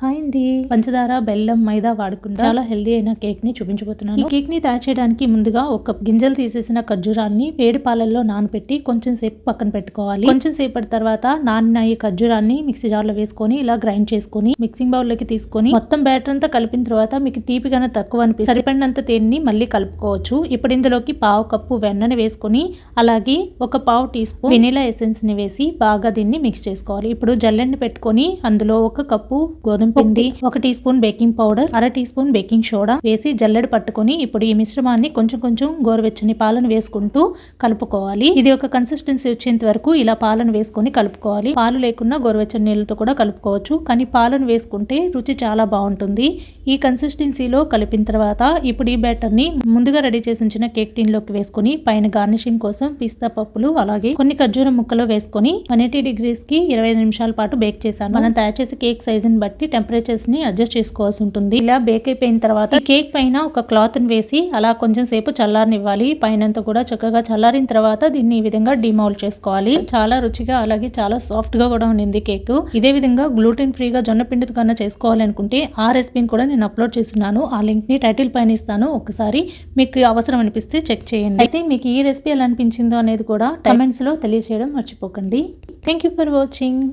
Hi అండి. పంచదార బెల్లం మైదా వాడకుండా చాలా హెల్దీ అయిన కేక్ని చూపించబోతున్నాను. ఈ కేక్ని తయారు చేయడానికి ముందుగా ఒక గింజలు తీసేసిన ఖర్జూరాన్ని వేడి పాలల్లో నానబెట్టి కొంచెం సేపు పక్కన పెట్టుకోవాలి. కొంచెం సేపటి తర్వాత నానిన ఈ ఖర్జూరాన్ని మిక్సీ జార్లో వేసుకొని ఇలా గ్రైండ్ చేసుకొని మిక్సింగ్ బౌల్లోకి తీసుకొని మొత్తం బ్యాటర్ అంతా కలిపిన తర్వాత మీకు తీపి కన్నా తక్కువ అనిపిస్తే సరిపడినంత తేనెని మళ్ళీ కలుపుకోవచ్చు. ఇప్పుడు ఇందులోకి పావు కప్పు వెన్నని వేసుకొని అలాగే ఒక పావు టీ స్పూన్ వెనిలా ఎసెన్స్ని వేసి బాగా దీన్ని మిక్స్ చేసుకోవాలి. ఇప్పుడు జల్లెడని పెట్టుకొని అందులో ఒక కప్పు గోధుమ పిండి ఒక టీ స్పూన్ బేకింగ్ పౌడర్ అర టీ స్పూన్ బేకింగ్ సోడా వేసి జల్లెడ పట్టుకొని ఇప్పుడు ఈ మిశ్రమాన్ని కొంచెం కొంచెం గోరువెచ్చని పాలను వేసుకుంటూ కలుపుకోవాలి. ఇది ఒక కన్సిస్టెన్సీ వచ్చేంత వరకు ఇలా పాలను వేసుకొని కలుపుకోవాలి. పాలు లేకున్నా గోరువెచ్చని నీళ్ళతో కూడా కలుపుకోవచ్చు. కానీ పాలను వేసుకుంటే రుచి చాలా బాగుంటుంది. ఈ కన్సిస్టెన్సీలో కలిపిన తర్వాత ఇప్పుడు ఈ బ్యాటర్ని ముందుగా రెడీ చేసి ఉంచిన కేక్ టిన్లోకి వేసుకొని పైన గార్నిషింగ్ కోసం పిస్తా పప్పులు అలాగే కొన్ని ఖర్జూరం ముక్కలు వేసుకొని వన్ ఎయిటీ డిగ్రీస్కి ఇరవై ఐదు నిమిషాల పాటు బేక్ చేశాను. మనం తయారు చేసే కేక్ సైజ్ని బట్టి టెంపరేచర్స్ని అడ్జస్ట్ చేసుకోవాల్సి ఉంటుంది. ఇలా బేక్ అయిపోయిన తర్వాత కేక్ పైన ఒక క్లాత్ని వేసి అలా కొంచెం సేపు చల్లారనివ్వాలి. పైనంతా కూడా చక్కగా చల్లారిన తర్వాత దీన్ని ఈ విధంగా డిమౌల్డ్ చేసుకోవాలి. చాలా రుచిగా అలాగే చాలా సాఫ్ట్గా కూడా ఉండింది కేక్ ఇదే విధంగా గ్లూటెన్ ఫ్రీగా జొన్న పిండితో కన్నా చేసుకోవాలనుకుంటే ఆ రెసిపీని కూడా నేను అప్లోడ్ చేస్తున్నాను. ఆ లింక్ని టైటిల్ పైన ఇస్తాను. ఒకసారి మీకు అవసరం అనిపిస్తే చెక్ చేయండి. అయితే మీకు ఈ రెసిపీ ఎలా అనిపించిందో అనేది కూడా కమెంట్స్లో తెలియజేయడం మర్చిపోకండి. Thank you for watching